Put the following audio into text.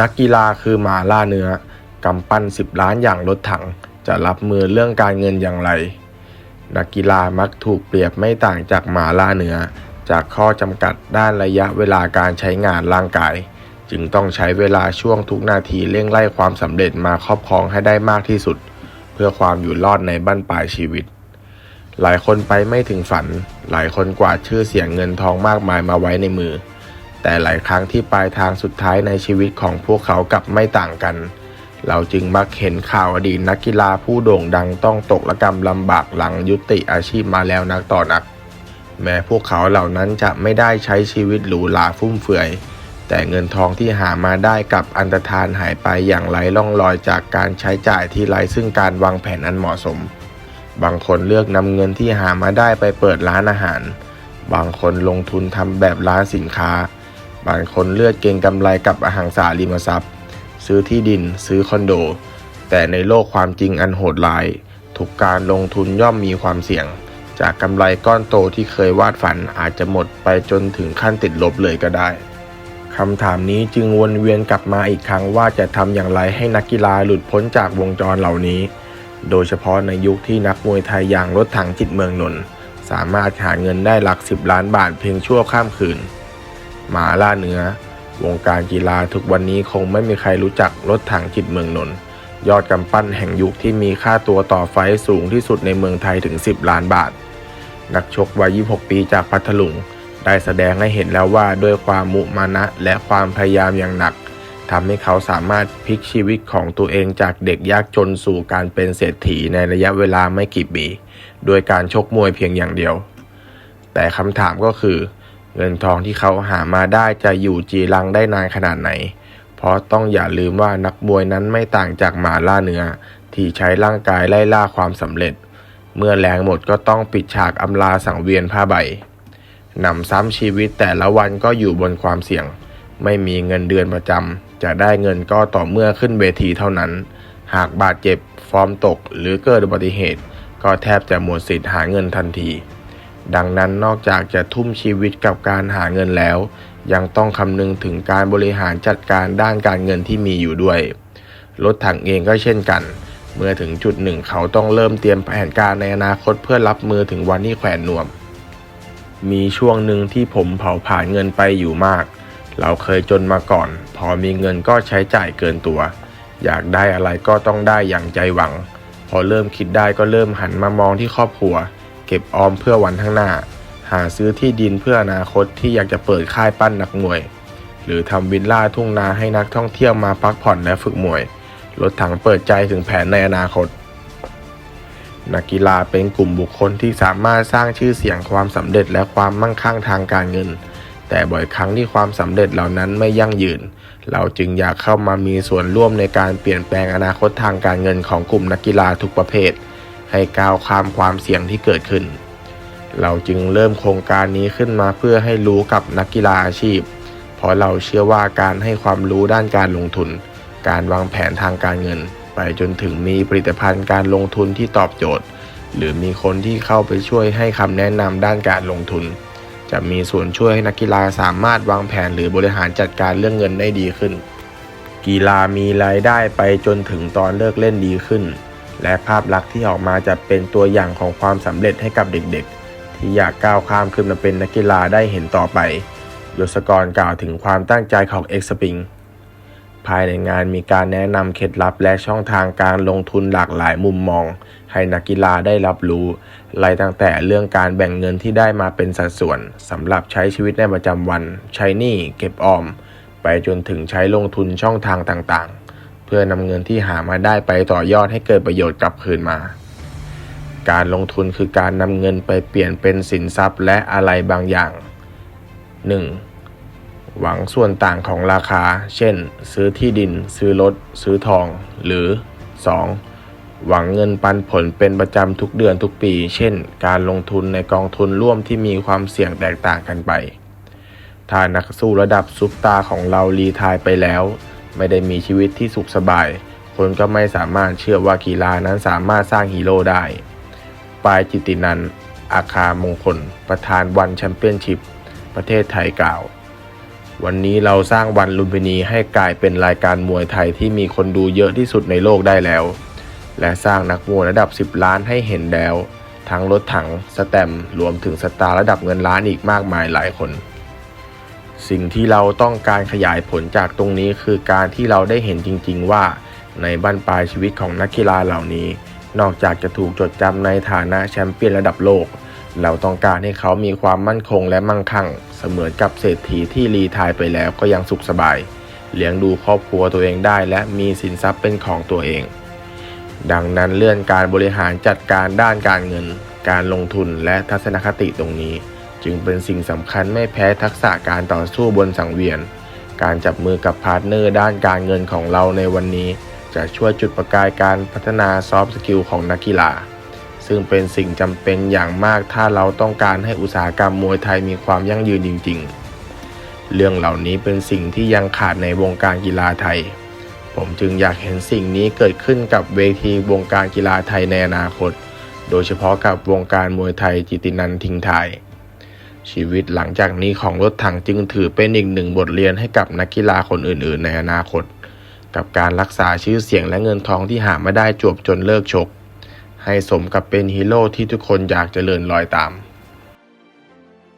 นักกีฬาคือหมาล่าเนื้อกำปั้นสิบล้านอย่างรถถัง จะรับมือเรื่องการเงินอย่างไร นักกีฬามักถูกเปรียบไม่ต่างจากหมาล่าเนื้อ จากข้อจำกัดด้านระยะเวลาการใช้งานร่างกาย จึงต้องใช้เวลาช่วงทุกนาทีเร่งไล่ความสำเร็จมาครอบครองให้ได้มากที่สุด เพื่อความอยู่รอดในบั้นปลายชีวิต หลายคนไปไม่ถึงฝัน หลายคนกวาดชื่อเสียงเงินทองมากมายมาไว้ในมือ แต่หลายครั้งที่ปลายทางสุดท้ายในชีวิตของพวกเขากลับไม่ต่างกัน เราจึงมักเห็นข่าวอดีตนักกีฬาผู้โด่งดังต้องตกระกรรมลำบากหลังยุติอาชีพมาแล้วนักต่อนัก แม้พวกเขาเหล่านั้นจะไม่ได้ใช้ชีวิตหรูหราฟุ่มเฟือย แต่เงินทองที่หามาได้กับอันตรธานหายไปอย่างไร้ร่องรอยจากการใช้จ่ายที่ไร้ซึ่งการวางแผนอันเหมาะสม บางคนเลือกนำเงินที่หามาได้ไปเปิดร้านอาหาร บางคนลงทุนทำแบบร้านสินค้า บางคนเลือกเก็งกำไรกับอหังสาริมทรัพย์ ซื้อที่ดินซื้อคอนโด แต่ในโลกความจริงอันโหดร้ายทุกการลงทุนย่อมมีความเสี่ยง จากกำไรก้อนโตที่เคยวาดฝันอาจจะหมดไปจนถึงขั้นติดลบเลยก็ได้คำถามนี้จึงวนเวียนกลับมาอีกครั้งว่าจะทำอย่างไรให้นักกีฬาหลุดพ้นจากวงจรเหล่านี้ โดยเฉพาะในยุคที่นักมวยไทยอย่างรถถังจิตเมืองนนท์สามารถหาเงินได้หลักสิบล้านบาทเพียงชั่วข้ามคืน หมาล่าเนื้อ วงการกีฬาทุกวันนี้คงไม่มีใครรู้จักรถถังจิตเมืองนนท์ยอดกำปั้นแห่งยุคที่มีค่าตัวต่อไฟสูงที่สุดในเมืองไทยถึง 10 ล้านบาท นักชกวัย 26 ปีจากพัทลุง ได้แสดงให้เห็นแล้วว่าด้วยความมุมานะและความพยายามอย่างหนักทำให้เขาสามารถพลิกชีวิตของตัวเองจากเด็กยากจนสู่การเป็นเศรษฐีในระยะเวลาไม่กี่ปี โดยการชกมวยเพียงอย่างเดียว แต่คำถามก็คือ เงินทองที่เขาหามาได้จะอยู่จีรังได้นานขนาดไหน เพราะต้องอย่าลืมว่านักมวยนั้นไม่ต่างจากหมาล่าเนื้อ ที่ใช้ร่างกายไล่ล่าความสำเร็จ เมื่อแรงหมดก็ต้องปิดฉากอำลาสังเวียนผ้าใบหนำซ้ำชีวิตแต่ละวันก็อยู่บนความเสี่ยง ไม่มีเงินเดือนประจำจะได้เงินก็ต่อเมื่อขึ้นเวทีเท่านั้น หากบาดเจ็บฟอร์มตกหรือเกิดอุบัติเหตุ ก็แทบจะหมดสิทธิ์หาเงินทันที ดังนั้นนอกจากจะทุ่มชีวิตกับการหาเงินแล้ว ยังต้องคำนึงถึงการบริหารจัดการด้านการเงินที่มีอยู่ด้วย รถถังเองก็เช่นกัน เมื่อถึงจุดหนึ่งเขาต้องเริ่มเตรียมแผนการในอนาคตเพื่อรับมือถึงวันที่แขวนนวม มีช่วงหนึ่งที่ผมเผาผ่านเงินไปอยู่มาก เราเคยจนมาก่อน พอมีเงินก็ใช้จ่ายเกินตัว อยากได้อะไรก็ต้องได้อย่างใจหวัง พอเริ่มคิดได้ก็เริ่มหันมามองที่ครอบครัว เก็บออมเพื่อวันข้างหน้า หาซื้อที่ดินเพื่ออนาคตที่อยากจะเปิดค่ายปั้นนักมวย หรือทำวิลล่าทุ่งนาให้นักท่องเที่ยวมาพักผ่อนและฝึกมวย รถถังเปิดใจถึงแผนในอนาคต นักกีฬาเป็นกลุ่มบุคคลที่สามารถสร้างชื่อเสียงความสำเร็จและความมั่งคั่งทางการเงิน แต่บ่อยครั้งที่ความสำเร็จเหล่านั้นไม่ยั่งยืน เราจึงอยากเข้ามามีส่วนร่วมในการเปลี่ยนแปลงอนาคตทางการเงินของกลุ่มนักกีฬาทุกประเภท ให้ก้าวข้ามความเสี่ยงที่เกิดขึ้น เราจึงเริ่มโครงการนี้ขึ้นมาเพื่อให้รู้กับนักกีฬาอาชีพ เพราะเราเชื่อว่าการให้ความรู้ด้านการลงทุน การวางแผนทางการเงิน ไปจนถึงมีผลิตภัณฑ์การลงทุนที่ตอบโจทย์ หรือมีคนที่เข้าไปช่วยให้คำแนะนำด้านการลงทุน จะมีส่วนช่วยให้นักกีฬาสามารถวางแผนหรือบริหารจัดการเรื่องเงินได้ดีขึ้น กีฬามีรายได้ไปจนถึงตอนเลิกเล่นดีขึ้น และภาพลักษณ์ที่ออกมาจะเป็นตัวอย่างของความสำเร็จให้กับเด็กๆ ที่อยากก้าวข้ามขึ้นมาเป็นนักกีฬาได้เห็นต่อไป ยศกรกล่าวถึงความตั้งใจของ X Spring ภายในงานมีการแนะนำเคล็ดลับและช่องทางการลงทุนหลากหลายมุมมอง ให้นักกีฬาได้รับรู้ไล่ตั้งแต่เรื่องการแบ่งเงินที่ได้มาเป็นสัดส่วนสำหรับใช้ชีวิตในประจำวัน ใช้หนี้เก็บออม ไปจนถึงใช้ลงทุนช่องทางต่างๆ เพื่อนำเงินที่หามาได้ไปต่อยอดให้เกิดประโยชน์กลับคืนมา การลงทุนคือการนำเงินไปเปลี่ยนเป็นสินทรัพย์และอะไรบางอย่าง 1. หวังส่วนต่างของราคา เช่น ซื้อที่ดิน ซื้อรถ ซื้อทอง หรือ 2. หวังเงินปันผลเป็นประจำทุกเดือนทุกปี เช่น การลงทุนในกองทุนร่วมที่มีความเสี่ยงแตกต่างกันไป ถ้านักสู้ระดับซุปตาของเรารีไทายไปแล้ว ไม่ได้มีชีวิตที่สุขสบาย คนก็ไม่สามารถเชื่อว่ากีฬานั้นสามารถสร้างฮีโร่ได้ ปายจิตตินันอาคามงคล ประธานวันแชมเปี้ยนชิพประเทศไทยกล่าว วันนี้เราสร้างวันลุมพินีให้กลายเป็นรายการมวยไทยที่มีคนดูเยอะที่สุดในโลกได้แล้ว และสร้างนักมวยระดับ 10 ล้านให้เห็นแล้ว ทั้งรถถังสแตมรวมถึงสตาร์ระดับเงินล้านอีกมากมายหลายคน สิ่งที่เราต้องการขยายผลจากตรงนี้คือการที่เราได้เห็นจริง ๆ ว่า ในบั้นปลายชีวิตของนักกีฬาเหล่านี้ นอกจากจะถูกจดจำในฐานะแชมเปี้ยนระดับโลก เราต้องการให้เขามีความมั่นคงและมั่งคั่ง เสมือนกับเศรษฐีที่รีไทายไปแล้วก็ยังสุขสบาย เลี้ยงดูครอบครัวตัวเองได้ และมีสินทรัพย์เป็นของตัวเอง ดังนั้นเลื่อนการบริหารจัดการด้านการเงิน การลงทุนและทัศนคติตรงนี้ จึงเป็นสิ่งสำคัญไม่แพ้ทักษะการต่อสู้บนสังเวียน การจับมือกับพาร์ทเนอร์ด้านการเงินของเราในวันนี้ จะช่วยจุดประกายการพัฒนาซอฟต์สกิลของนักกีฬา ซึ่งเป็นสิ่งจำเป็นอย่างมากถ้าเราต้องการให้อุตสาหกรรมมวยไทยมีความยั่งยืนจริง ๆ เรื่องเหล่านี้เป็นสิ่งที่ยังขาดในวงการกีฬาไทย ผมจึงอยากเห็นสิ่งนี้เกิดขึ้นกับเวทีวงการกีฬาไทยในอนาคต โดยเฉพาะกับวงการมวยไทยจิตินันท์ทิ้งทย ชีวิตหลังจากนี้ของรถถังจึงถือเป็นอีกหนึ่งบทเรียนให้กับนักกีฬาคนอื่น ๆ ในอนาคต กับการรักษาชื่อเสียงและเงินทองที่หาไม่ได้จวบจนเลิกชก ให้สมกับเป็นฮีโร่ที่ทุกคนอยากจะเลินรอยตาม